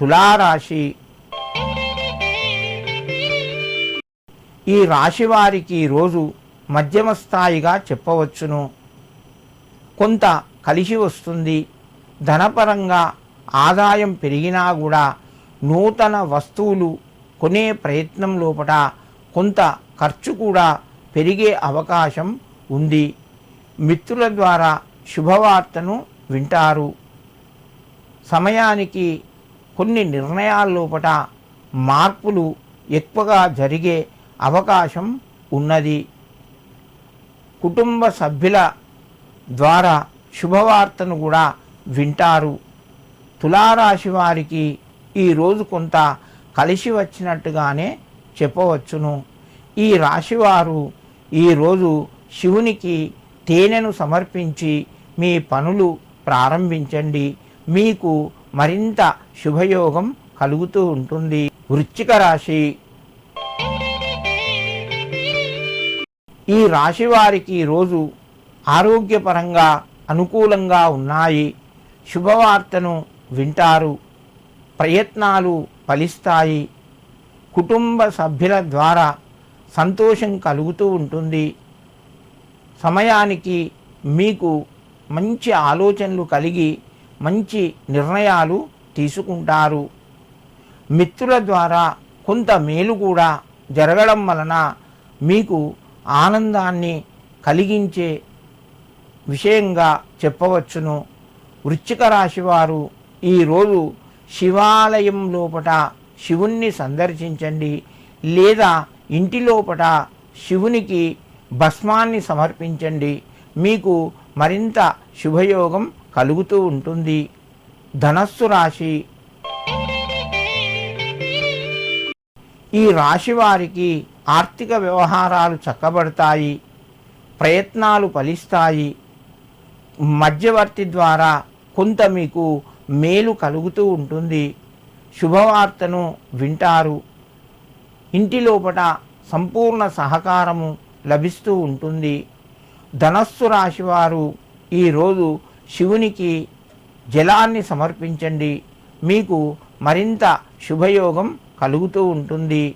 తులారాశి. ఈ రాశి వారికి రోజు మధ్యమ స్థాయిగా చెప్పవచ్చును. కొంత కలిసి వస్తుంది. ధనపరంగా ఆదాయం పెరిగినా కూడా నూతన వస్తువులు కొనే ప్రయత్నం లోపట కొంత ఖర్చు కూడా పెరిగే అవకాశం ఉంది. మిత్రుల ద్వారా శుభవార్తను వింటారు. సమయానికి కొన్ని నిర్ణయాల లోపట మార్పులు ఎక్కువగా జరిగే అవకాశం ఉన్నది. కుటుంబ సభ్యుల ద్వారా శుభవార్తను కూడా వింటారు. తులారాశి వారికి ఈరోజు కొంత కలిసి వచ్చినట్టుగానే చెప్పవచ్చును. ఈ రాశివారు ఈరోజు శివునికి తేనెను సమర్పించి మీ పనులు ప్రారంభించండి. మీకు మరింత శుభయోగం కలుగుతూ ఉంటుంది. వృశ్చిక రాశి. ఈ రాశి వారికి రోజు ఆరోగ్యపరంగా అనుకూలంగా ఉన్నాయి. శుభవార్తను వింటారు. ప్రయత్నాలు ఫలిస్తాయి. కుటుంబ సభ్యుల ద్వారా సంతోషం కలుగుతూ ఉంటుంది. సమయానికి మీకు మంచి ఆలోచనలు కలిగి మంచి నిర్ణయాలు తీసుకుంటారు. మిత్రుల ద్వారా కొంత మేలు కూడా జరగడం వలన మీకు ఆనందాన్ని కలిగించే విషయంగా చెప్పవచ్చును. వృశ్చిక రాశి వారు ఈరోజు శివాలయం లోపట శివుణ్ణి సందర్శించండి. లేదా ఇంటి లోపట శివునికి భస్మాన్ని సమర్పించండి. మీకు మరింత శుభయోగం కలుగుతూ ఉంటుంది. ధనస్సు రాశి. ఈ రాశి వారికి ఆర్థిక వ్యవహారాలు చక్కబడతాయి. ప్రయత్నాలు ఫలిస్తాయి. మధ్యవర్తి ద్వారా కొంత మీకు మేలు కలుగుతూ ఉంటుంది. శుభవార్తను వింటారు. ఇంటి లోపట సంపూర్ణ సహకారము లభిస్తూ ఉంటుంది. ధనస్సు రాశివారు ఈరోజు శివునికి జలాన్ని సమర్పించండి. మీకు మరింత శుభయోగం కలుగుతూ ఉంటుంది.